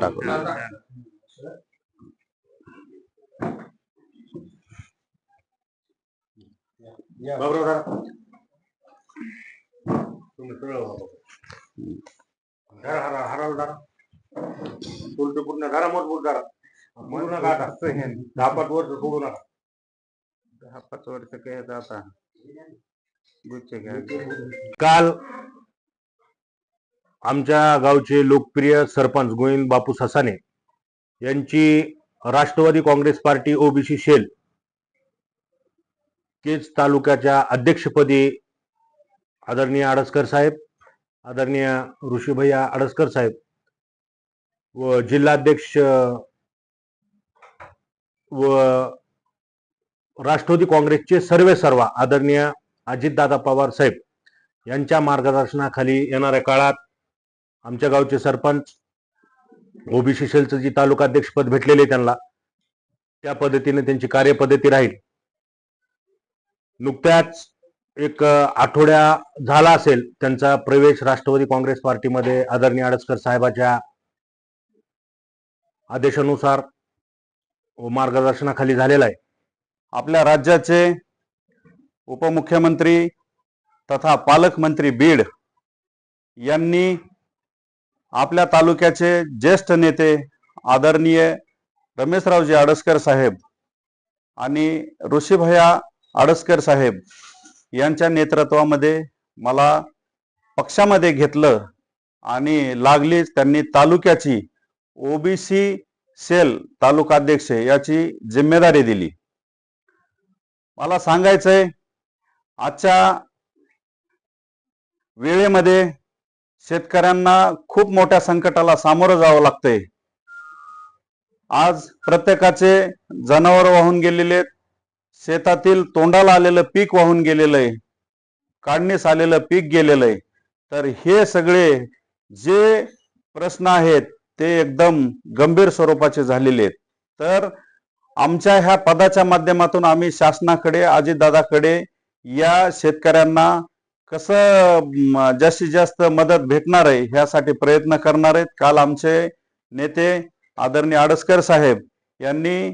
टाकून बाबराव तुम्ही सगळं धरा, हरा, हराला धरा. उलटं पूर्ण धरा, मज़बूत धरा. सोडू नका आता. दहा पाच वर्ष सोडू नका. दहा पाच वर्ष काय आता गुच्छ घ्या काल आमच्या गावचे लोकप्रिय सरपंच गोविंद बापू ससाने यांची Rashtrawadi Congress party OBC cell Kej तालुक्याच्या अध्यक्षपदी आदरणीय आडसकर साहेब आदरणीय ऋषीभैया आडसकर साहेब व जिल्हाध्यक्ष व राष्ट्रवादी काँग्रेसचे सर्वे सर्वा आदरणीय अजितदादा पवार साहेब यांच्या मार्गदर्शनाखाली येणाऱ्या काळात आमच्या गावचे सरपंच ओबीसी सेलचं जी तालुकाध्यक्षपद भेटलेले त्यांना त्या पद्धतीने त्यांची कार्यपद्धती राहील. नुकत्याच एक आठवड्या झाला असेल त्यांचा प्रवेश राष्ट्रवादी काँग्रेस पार्टीमध्ये आदरणीय आडसकर साहेबाच्या आदेशानुसार मार्गदर्शनाखाली झालेला आहे. आपल्या राज्याचे उपमुख्यमंत्री तथा पालकमंत्री बीड यांनी आपल्या तालुक्याचे ज्येष्ठ नेते आदरणीय रमेशरावजी आडसकर साहेब आणि ऋषीभया आडसकर साहेब यांच्या नेतृत्वामध्ये मला पक्षामध्ये घेतलं आणि लागलीच त्यांनी तालुक्याची ओबीसी सेल तालुकाध्यक्ष याची जिम्मेदारी दिली. मला सांगायचंय आजच्या वेळेमध्ये शेतकऱ्यांना खूप मोठ्या संकटाला सामोरं जावं लागतंय. आज प्रत्येकाचे जनावर वाहून गेलेले आहेत. शेतातील तोंडाला आलेलं पीक वाहून गेलेलं आहे. काढणीस आलेलं पीक गेलेलं आहे. तर हे सगळे जे प्रश्न आहेत ते एकदम गंभीर स्वरूपाचे झालेले आहेत. तर आमच्या ह्या पदाच्या माध्यमातून आम्ही शासनाकडे अजितदादाकडे या शेतकऱ्यांना कसं जास्तीत जास्त मदत भेटणार आहे ह्यासाठी प्रयत्न करणार आहेत. काल आमचे नेते आदरणीय आडसकर साहेब यांनी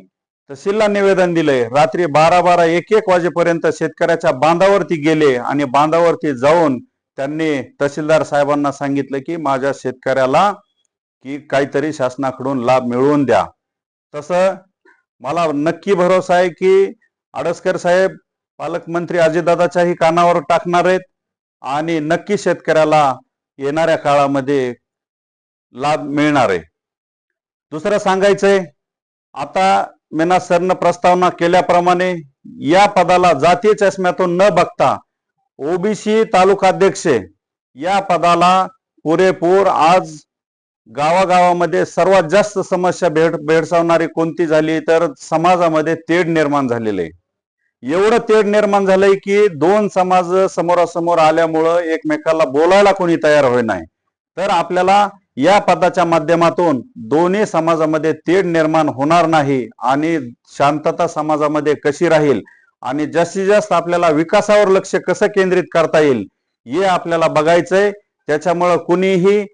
तहसीलला निवेदन दिलंय रात्री बारा बारा एक एक वाजेपर्यंत शेतकऱ्याच्या बांधावरती गेले आणि बांधावरती जाऊन त्यांनी तहसीलदार साहेबांना सांगितलं की माझ्या शेतकऱ्याला की काहीतरी शासनाकडून लाभ मिळवून द्या. तसं मला नक्की भरोसा आहे की आडसकर साहेब पालकमंत्री अजितदादाच्याही कानावर टाकणार आहेत. आणि नक्की शेतकऱ्याला येणाऱ्या काळामध्ये लाभ मिळणार आहे. दुसरं सांगायचंय आता मेना सरनं प्रस्तावना केल्याप्रमाणे या पदाला जातीय चष्म्यातून न बघता ओबीसी तालुकाध्यक्ष या पदाला पुरेपूर आज गावागावामध्ये सर्वात जास्त समस्या भेड भेडसावणारी कोणती झाली तर समाजामध्ये तेढ निर्माण झालेले एवढं तेढ निर्माण झालंय की दोन समाज समोरासमोर आल्यामुळं एकमेकाला बोलायला कोणी तयार होय नाही तर आपल्याला या पदाच्या माध्यमातून दोन्ही समाजामध्ये तेढ निर्माण होणार नाही आणि शांतता समाजामध्ये कशी राहील आणि जास्तीत जास्त आपल्याला विकासावर लक्ष कसं केंद्रित करता येईल हे आपल्याला बघायचंय. त्याच्यामुळं कुणीही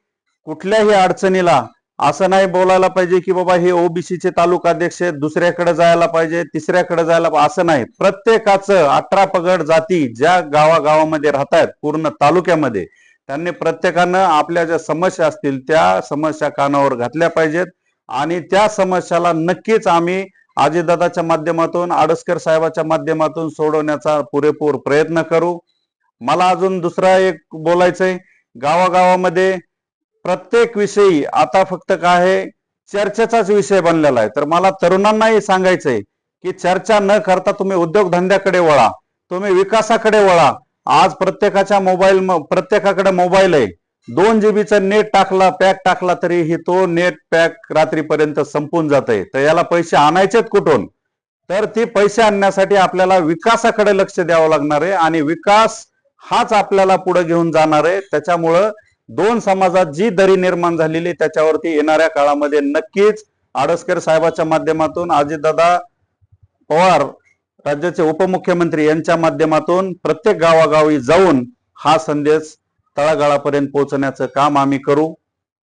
कुठल्याही अडचणीला असं नाही बोलायला पाहिजे की बाबा हे ओबीसीचे तालुकाध्यक्ष आहेत, दुसऱ्याकडे जायला पाहिजे तिसऱ्याकडे जायला असं नाही. प्रत्येकाचं अठरा पगड जाती ज्या गावागावामध्ये राहत आहेत पूर्ण तालुक्यामध्ये त्यांनी प्रत्येकानं आपल्या ज्या समस्या असतील त्या समस्या कानावर घातल्या पाहिजेत. आणि त्या समस्याला नक्कीच आम्ही अजितदादाच्या माध्यमातून आडसकर साहेबाच्या माध्यमातून सोडवण्याचा पुरेपूर प्रयत्न करू. मला अजून दुसरा एक बोलायचंय. गावागावामध्ये प्रत्येक विषयी आता फक्त काय आहे चर्चेचाच विषय बनलेला आहे. तर मला तरुणांनाही सांगायचंय की चर्चा न करता तुम्ही उद्योगधंद्याकडे वळा. तुम्ही विकासाकडे वळा. आज प्रत्येकाच्या मोबाईल प्रत्येकाकडे मोबाईल आहे. दोन जीबीचा नेट टाकला पॅक टाकला तरी ही तो नेट पॅक रात्रीपर्यंत संपून जात आहे तर याला पैसे आणायचेत कुठून? तर ती पैसे आणण्यासाठी आपल्याला विकासाकडे लक्ष द्यावं लागणार आहे आणि विकास हाच आपल्याला पुढे घेऊन जाणार आहे. त्याच्यामुळं दोन समाजात जी दरी निर्माण झालेली त्याच्यावरती येणाऱ्या काळामध्ये नक्कीच आडसकर साहेबाच्या माध्यमातून अजितदादा पवार राज्याचे उपमुख्यमंत्री यांच्या माध्यमातून प्रत्येक गावागावी जाऊन हा संदेश तळागाळापर्यंत पोहोचण्याचं काम आम्ही करू.